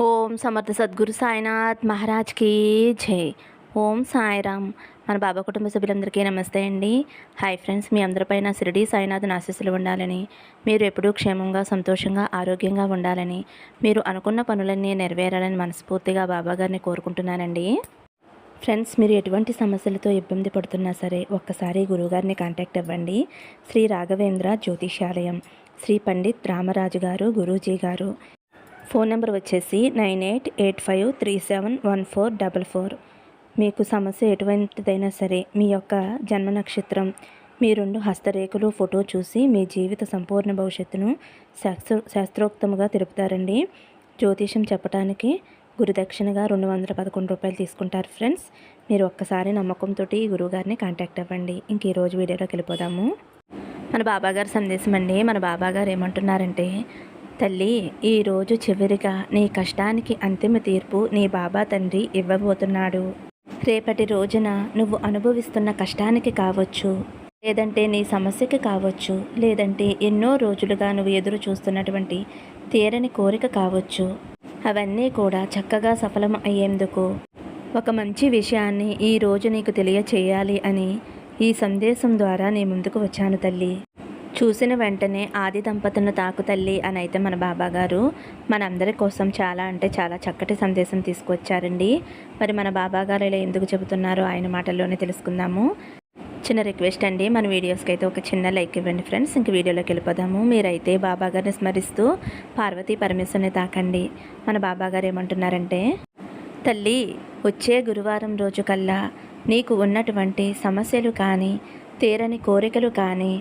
ఓం సమర్థ సద్గురు సాయినాథ్ మహారాజ్కి జై. ఓం సాయిరామ్. మన బాబా కుటుంబ సభ్యులందరికీ నమస్తే అండి. హాయ్ ఫ్రెండ్స్ మీ అందరిపైన షిరిడి సాయినాథ్ ఆశీస్సులు ఉండాలని మీరు ఎప్పుడూ క్షేమంగా సంతోషంగా ఆరోగ్యంగా ఉండాలని మీరు అనుకున్న పనులన్నీ నెరవేరాలని మనస్ఫూర్తిగా బాబా గారిని కోరుకుంటున్నానండి. ఫ్రెండ్స్ మీరు ఎటువంటి సమస్యలతో ఇబ్బంది పడుతున్నా సరే ఒక్కసారి గురువుగారిని కాంటాక్ట్ అవ్వండి. శ్రీ రాఘవేంద్ర జ్యోతిషాలయం శ్రీ పండిత్ రామరాజు గారు గురూజీ గారు. ఫోన్ నెంబర్ వచ్చేసి nine eight eight five three seven one four double four. మీకు సమస్య ఎటువంటిదైనా సరే మీ యొక్క జన్మ నక్షత్రం మీ రెండు హస్తరేఖలు ఫోటో చూసి మీ జీవిత సంపూర్ణ భవిష్యత్తును శాస్త్ర శాస్త్రోక్తముగా తెలుపుతారండి. జ్యోతిషం చెప్పడానికి గురుదక్షిణగా రెండు వందల పదకొండు రూపాయలు తీసుకుంటారు ఫ్రెండ్స్. మీరు ఒక్కసారి నమ్మకంతో ఈ గురువుగారిని కాంటాక్ట్ అవ్వండి. ఇంక ఈరోజు వీడియోలోకి వెళ్ళిపోదాము. మన బాబాగారి సందేశం అండి మన బాబాగారు ఏమంటున్నారంటే తల్లి ఈరోజు చివరిగా నీ కష్టానికి అంతిమ తీర్పు నీ బాబా తండ్రి ఇవ్వబోతున్నాడు. రేపటి రోజున నువ్వు అనుభవిస్తున్న కష్టానికి కావచ్చు లేదంటే నీ సమస్యకి కావచ్చు లేదంటే ఎన్నో రోజులుగా నువ్వు ఎదురు చూస్తున్నటువంటి తీరని కోరిక కావచ్చు. అవన్నీ కూడా చక్కగా సఫలం అయ్యేందుకు ఒక మంచి విషయాన్ని ఈ రోజు నీకు తెలియచేయాలి అని ఈ సందేశం ద్వారా నీ ముందుకు వచ్చాను తల్లి. చూసిన వెంటనే ఆది దంపతులను తాకు తల్లి అని అయితే మన బాబాగారు మనందరి కోసం చాలా అంటే చాలా చక్కటి సందేశం తీసుకొచ్చారండి. మరి మన బాబా గారు ఇలా ఎందుకు చెబుతున్నారో ఆయన మాటల్లోనే తెలుసుకుందాము. చిన్న రిక్వెస్ట్ అండి మన వీడియోస్కి అయితే ఒక చిన్న లైక్ ఇవ్వండి ఫ్రెండ్స్. ఇంక వీడియోలోకి వెళ్ళిపోదాము. మీరైతే బాబాగారిని స్మరిస్తూ పార్వతీ పరమేశ్వరిని తాకండి. మన బాబా గారు ఏమంటున్నారంటే తల్లి వచ్చే గురువారం రోజు కల్లా నీకు ఉన్నటువంటి సమస్యలు కానీ తీరని కోరికలు కానీ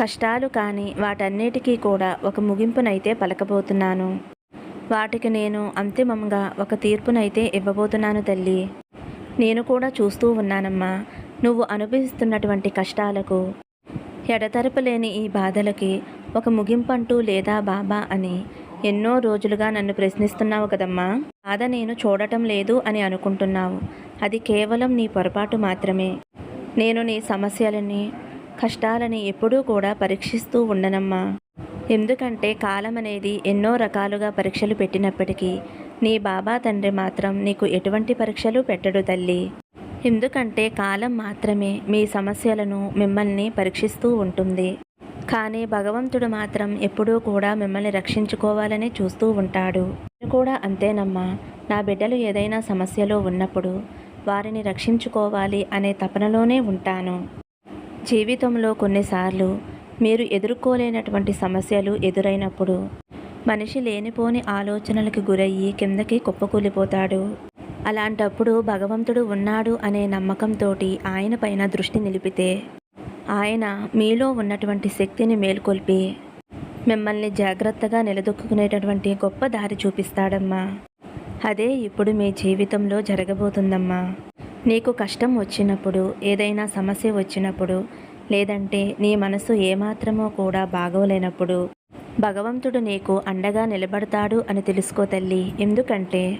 కష్టాలు కానీ వాటన్నిటికీ కూడా ఒక ముగింపునైతే పలకబోతున్నాను. వాటికి నేను అంతిమంగా ఒక తీర్పునైతే ఇవ్వబోతున్నాను తల్లి. నేను కూడా చూస్తూ ఉన్నానమ్మా. నువ్వు అనుభవిస్తున్నటువంటి కష్టాలకు ఎడతెరపలేని ఈ బాధలకి ఒక ముగింపంటూ లేదా బాబా అని ఎన్నో రోజులుగా నన్ను ప్రశ్నిస్తున్నావు కదమ్మా. బాధ నేను చూడటం లేదు అని అనుకుంటున్నావు. అది కేవలం నీ పొరపాటు మాత్రమే. నేను నీ సమస్యలని కష్టాలని ఎప్పుడూ కూడా పరీక్షిస్తూ ఉండనమ్మా. ఎందుకంటే కాలం అనేది ఎన్నో రకాలుగా పరీక్షలు పెట్టినప్పటికీ నీ బాబా తండ్రి మాత్రం నీకు ఎటువంటి పరీక్షలు పెట్టడు తల్లి. ఎందుకంటే కాలం మాత్రమే మీ సమస్యలను మిమ్మల్ని పరీక్షిస్తూ ఉంటుంది. కానీ భగవంతుడు మాత్రం ఎప్పుడూ కూడా మిమ్మల్ని రక్షించుకోవాలని చూస్తూ ఉంటాడు. నేను కూడా అంతేనమ్మా. నా బిడ్డలు ఏదైనా సమస్యలో ఉన్నప్పుడు వారిని రక్షించుకోవాలి అనే తపనలోనే ఉంటాను. జీవితంలో కొన్నిసార్లు మీరు ఎదుర్కోలేనటువంటి సమస్యలు ఎదురైనప్పుడు మనిషి లేనిపోని ఆలోచనలకు గురయ్యి కిందకి కుప్పకూలిపోతాడు. అలాంటప్పుడు భగవంతుడు ఉన్నాడు అనే నమ్మకంతో ఆయన పైన దృష్టి నిలిపితే ఆయన మీలో ఉన్నటువంటి శక్తిని మేల్కొల్పి మిమ్మల్ని జాగ్రత్తగా నిలదొక్కునేటటువంటి గొప్ప దారి చూపిస్తాడమ్మా. అదే ఇప్పుడు మీ జీవితంలో జరగబోతుందమ్మా. నీకు కష్టం వచ్చినప్పుడు ఏదైనా సమస్య వచ్చినప్పుడు లేదంటే నీ మనసు ఏమాత్రమో కూడా బాగోలేనప్పుడు భగవంతుడు నీకు అండగా నిలబడతాడు అని తెలుసుకో తల్లి. ఎందుకంటే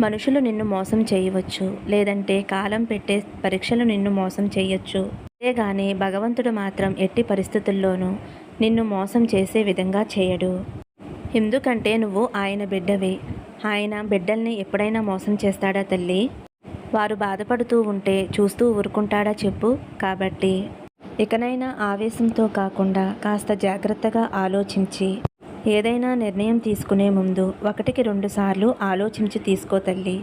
మనుషులు నిన్ను మోసం చేయవచ్చు లేదంటే కాలం పెట్టే పరీక్షలు నిన్ను మోసం చేయొచ్చు. అంతేగాని భగవంతుడు మాత్రం ఎట్టి పరిస్థితుల్లోనూ నిన్ను మోసం చేసే విధంగా చేయడు. ఎందుకంటే నువ్వు ఆయన బిడ్డవి. ఆయన బిడ్డల్ని ఎప్పుడైనా మోసం చేస్తాడా తల్లి? వారు బాధపడుతూ ఉంటే చూస్తూ ఊరుకుంటాడా చెప్పు. కాబట్టి ఇకనైనా ఆవేశంతో కాకుండా కాస్త జాగ్రత్తగా ఆలోచించి ఏదైనా నిర్ణయం తీసుకునే ముందు ఒకటికి రెండు సార్లు ఆలోచించి తీసుకో తల్లి.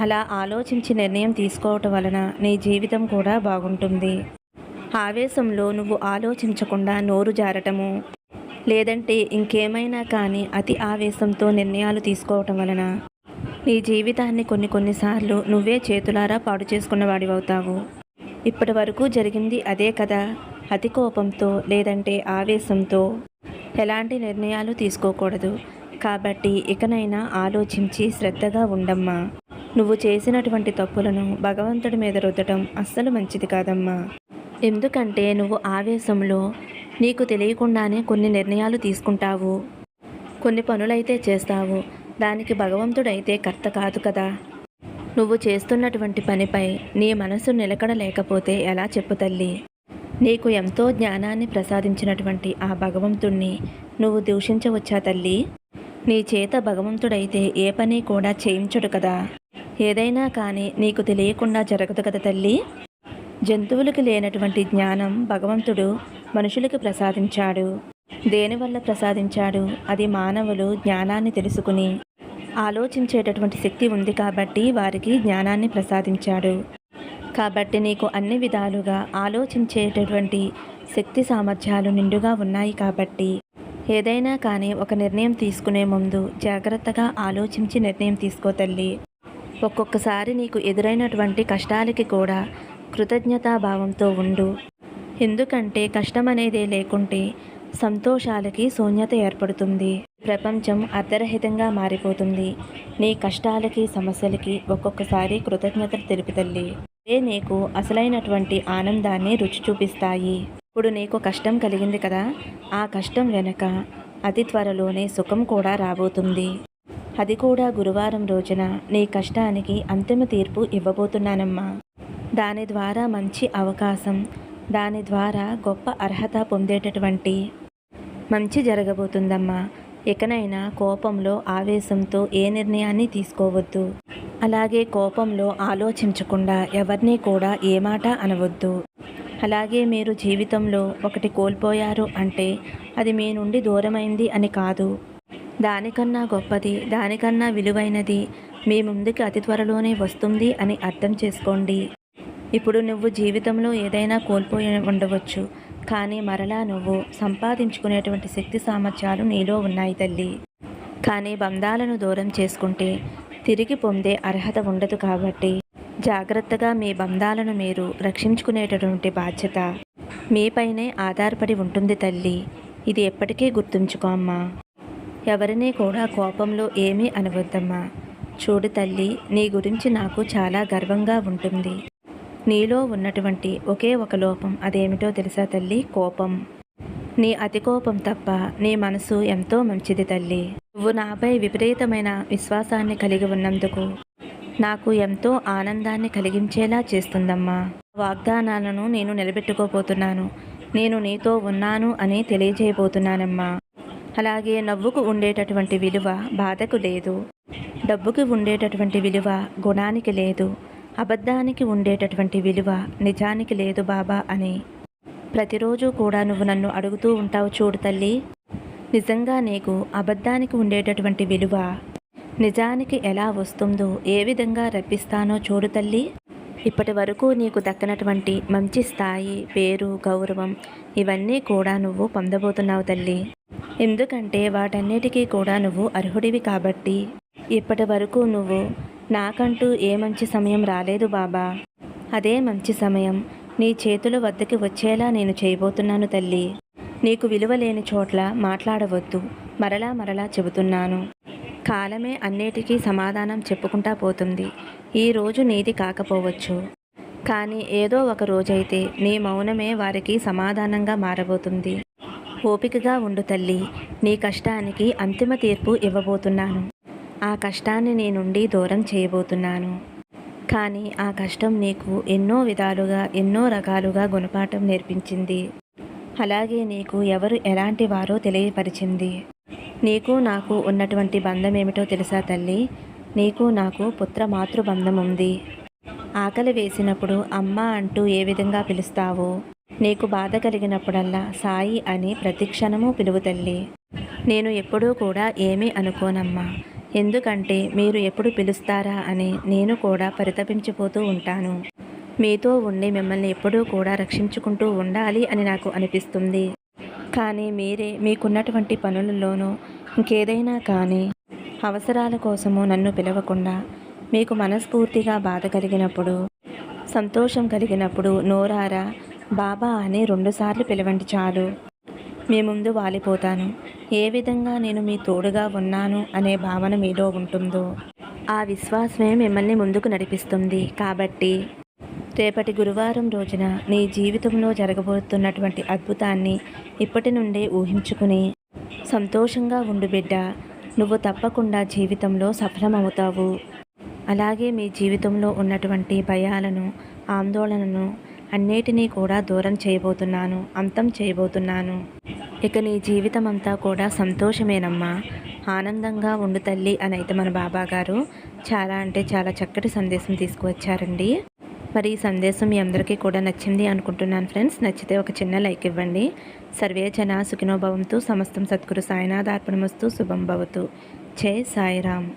అలా ఆలోచించి నిర్ణయం తీసుకోవటం వలన నీ జీవితం కూడా బాగుంటుంది. ఆవేశంలో నువ్వు ఆలోచించకుండా నోరు జారటము లేదంటే ఇంకేమైనా కానీ అతి ఆవేశంతో నిర్ణయాలు తీసుకోవటం వలన నీ జీవితాన్ని కొన్ని కొన్నిసార్లు నువ్వే చేతులారా పాడు చేసుకున్న వాడివవుతావు. ఇప్పటి వరకు జరిగింది అదే కదా. అతి కోపంతో లేదంటే ఆవేశంతో ఎలాంటి నిర్ణయాలు తీసుకోకూడదు. కాబట్టి ఇకనైనా ఆలోచించి శ్రద్ధగా ఉండమ్మా. నువ్వు చేసినటువంటి తప్పులను భగవంతుడి మీద రుద్దటం అస్సలు మంచిది కాదమ్మా. ఎందుకంటే నువ్వు ఆవేశంలో నీకు తెలియకుండానే కొన్ని నిర్ణయాలు తీసుకుంటావు. కొన్ని పనులైతే చేస్తావు. దానికి భగవంతుడైతే కర్త కాదు కదా. నువ్వు చేస్తున్నటువంటి పనిపై నీ మనసు నిలకడ లేకపోతే ఎలా చెప్పు తల్లి. నీకు ఎంతో జ్ఞానాన్ని ప్రసాదించినటువంటి ఆ భగవంతుణ్ణి నువ్వు దూషించవచ్చా తల్లి? నీ చేత భగవంతుడైతే ఏ పని కూడా చేయించడు కదా. ఏదైనా కానీ నీకు తెలియకుండా జరగదు కదా తల్లి. జంతువులకు లేనటువంటి జ్ఞానం భగవంతుడు మనుషులకు ప్రసాదించాడు. దేనివల్ల ప్రసాదించాడు? అది మానవులు జ్ఞానాన్ని తెలుసుకుని. ఆలోచించేటటువంటి శక్తి ఉంది కాబట్టి వారికి జ్ఞానాన్ని ప్రసాదించాడు. కాబట్టి నీకు అన్ని విధాలుగా ఆలోచించేటటువంటి శక్తి సామర్థ్యాలు నిండుగా ఉన్నాయి కాబట్టి ఏదైనా కానీ ఒక నిర్ణయం తీసుకునే ముందు జాగ్రత్తగా ఆలోచించి నిర్ణయం తీసుకో తల్లి. ఒక్కొక్కసారి నీకు ఎదురైనటువంటి కష్టాలకి కూడా కృతజ్ఞతాభావంతో ఉండు. ఎందుకంటే కష్టం అనేదే లేకుంటే సంతోషాలకి శూన్యత ఏర్పడుతుంది. ప్రపంచం అర్ధరహితంగా మారిపోతుంది. నీ కష్టాలకి సమస్యలకి ఒక్కొక్కసారి కృతజ్ఞతలు తెలుపు తల్లి. ఏ నీకు అసలైనటువంటి ఆనందాన్ని రుచి చూపిస్తాయి. ఇప్పుడు నీకు కష్టం కలిగింది కదా? ఆ కష్టం వెనక అతి త్వరలోనే సుఖం కూడా రాబోతుంది. అది కూడా గురువారం రోజున నీ కష్టానికి అంతిమ తీర్పు ఇవ్వబోతున్నానమ్మా. దాని ద్వారా మంచి అవకాశం దాని ద్వారా గొప్ప అర్హత పొందేటటువంటి మంచి జరగబోతుందమ్మా. ఎకనైనా కోపంలో ఆవేశంతో ఏ నిర్ణయాన్ని తీసుకోవద్దు. అలాగే కోపంలో ఆలోచించకుండా ఎవరిని కూడా ఏ మాట అనవద్దు. అలాగే మీరు జీవితంలో ఒకటి కోల్పోయారు అంటే అది మీ నుండి దూరమైంది అని కాదు. దానికన్నా గొప్పది దానికన్నా విలువైనది మీ ముందుకి అతి త్వరలోనే వస్తుంది అని అర్థం చేసుకోండి. ఇప్పుడు నువ్వు జీవితంలో ఏదైనా కోల్పోయి ఉండవచ్చు. కానీ మరలా నువ్వు సంపాదించుకునేటువంటి శక్తి సామర్థ్యాలు నీలో ఉన్నాయి తల్లి. కానీ బంధాలను దూరం చేసుకుంటే తిరిగి పొందే అర్హత ఉండదు కాబట్టి జాగ్రత్తగా మీ బంధాలను మీరు రక్షించుకునేటటువంటి బాధ్యత మీపైనే ఆధారపడి ఉంటుంది తల్లి. ఇది ఎప్పటికీ గుర్తుంచుకో అమ్మా. ఎవరినీ కూడా కోపంలో ఏమీ అనవద్దమ్మా. చూడు తల్లి నీ గురించి నాకు చాలా గర్వంగా ఉంటుంది. నీలో ఉన్నటువంటి ఒకే ఒక లోపం అదేమిటో తెలుసా తల్లి? కోపం. నీ అతి కోపం తప్ప నీ మనసు ఎంతో మంచిది తల్లి. నువ్వు నాపై విపరీతమైన విశ్వాసాన్ని కలిగి ఉన్నందుకు నాకు ఎంతో ఆనందాన్ని కలిగించేలా చేస్తుందమ్మా. వాగ్దానాలను నేను నిలబెట్టుకోబోతున్నాను. నేను నీతో ఉన్నాను అని తెలియజేయబోతున్నానమ్మా. అలాగే నవ్వుకు ఉండేటటువంటి విలువ బాధకు లేదు. డబ్బుకి ఉండేటటువంటి విలువ గుణానికి లేదు. అబద్ధానికి ఉండేటటువంటి విలువ నిజానికి లేదు బాబా అని. ప్రతిరోజు కూడా నువ్వు నన్ను అడుగుతూ ఉంటావు చూడు తల్లి. నిజంగా నీకు అబద్ధానికి ఉండేటటువంటి విలువ నిజానికి ఎలా వస్తుందో ఏ విధంగా రప్పిస్తానో చూడు తల్లి. ఇప్పటి వరకు నీకు దక్కనటువంటి మంచి స్థాయి పేరు గౌరవం ఇవన్నీ కూడా నువ్వు పొందబోతున్నావు తల్లి. ఎందుకంటే వాటన్నిటికీ కూడా నువ్వు అర్హుడివి కాబట్టి. ఇప్పటి వరకు నువ్వు నాకంటూ ఏ మంచి సమయం రాలేదు బాబా. అదే మంచి సమయం. నీ చేతుల వద్దకి వచ్చేలా నేను చేయబోతున్నాను తల్లి. నీకు విలువ లేని చోట్ల మాట్లాడవద్దు. మరలా మరలా చెబుతున్నాను. కాలమే అన్నిటికీ సమాధానం చెప్పుకుంటా పోతుంది. ఈ రోజు నీది కాకపోవచ్చు. కానీ ఏదో ఒక రోజైతే నీ మౌనమే వారికి సమాధానంగా మారబోతుంది. ఓపికగా ఉండు తల్లి. నీ కష్టానికి అంతిమ తీర్పు ఇవ్వబోతున్నాను. ఆ కష్టాన్ని నీ నుండి దూరం చేయబోతున్నాను. కానీ ఆ కష్టం నీకు ఎన్నో విధాలుగా ఎన్నో రకాలుగా గుణపాఠం నేర్పించింది. అలాగే నీకు ఎవరు ఎలాంటి వారో తెలియపరిచింది. నీకు నాకు ఉన్నటువంటి బంధం ఏమిటో తెలుసా తల్లి? నీకు నాకు పుత్ర మాతృబంధం ఉంది ఆకలి వేసినప్పుడు అమ్మ అంటూ ఏ విధంగా పిలుస్తావో? నీకు బాధ కలిగినప్పుడల్లా సాయి అని ప్రతిక్షణము పిలువు తల్లి. నేను ఎప్పుడూ కూడా ఏమీ అనుకోనమ్మా. ఎందుకంటే మీరు ఎప్పుడు పిలుస్తారా అని నేను కూడా పరితపించిపోతూ ఉంటాను. మీతో ఉండి మిమ్మల్ని ఎప్పుడూ కూడా రక్షించుకుంటూ ఉండాలి అని నాకు అనిపిస్తుంది. కానీ మీరే మీకున్నటువంటి పనులలోనూ ఇంకేదైనా కానీ అవసరాల కోసము నన్ను పిలవకుండా మీకు మనస్ఫూర్తిగా బాధ కలిగినప్పుడు సంతోషం కలిగినప్పుడు నోరారా బాబా అని రెండుసార్లు పిలవండి చాలు. మీ ముందు వాలిపోతాను. ఏ విధంగా నేను మీ తోడుగా ఉన్నాను అనే భావన మీలో ఉంటుందో. ఆ విశ్వాసమే మిమ్మల్ని ముందుకు నడిపిస్తుంది. కాబట్టి రేపటి గురువారం రోజున నీ జీవితంలో జరగబోతున్నటువంటి అద్భుతాన్ని ఇప్పటి నుండే ఊహించుకుని సంతోషంగా ఉండు బిడ్డ. నువ్వు తప్పకుండా జీవితంలో సఫలమవుతావు. అలాగే మీ జీవితంలో ఉన్నటువంటి భయాలను ఆందోళనను అన్నిటినీ కూడా దూరం చేయబోతున్నాను అంతం చేయబోతున్నాను. ఇక నీ జీవితం అంతా కూడా సంతోషమేనమ్మా. ఆనందంగా ఉండు తల్లి అని అయితే మన బాబా గారు చాలా అంటే చాలా చక్కటి సందేశం తీసుకువచ్చారండి. మరి ఈ సందేశం మీ అందరికీ కూడా నచ్చింది అనుకుంటున్నాను ఫ్రెండ్స్. నచ్చితే ఒక చిన్న లైక్ ఇవ్వండి. సర్వే జన సుఖినోభవంతో సమస్తం సద్గురు సాయినాథార్పణమస్తు శుభం భవతు. జై సాయిరామ్.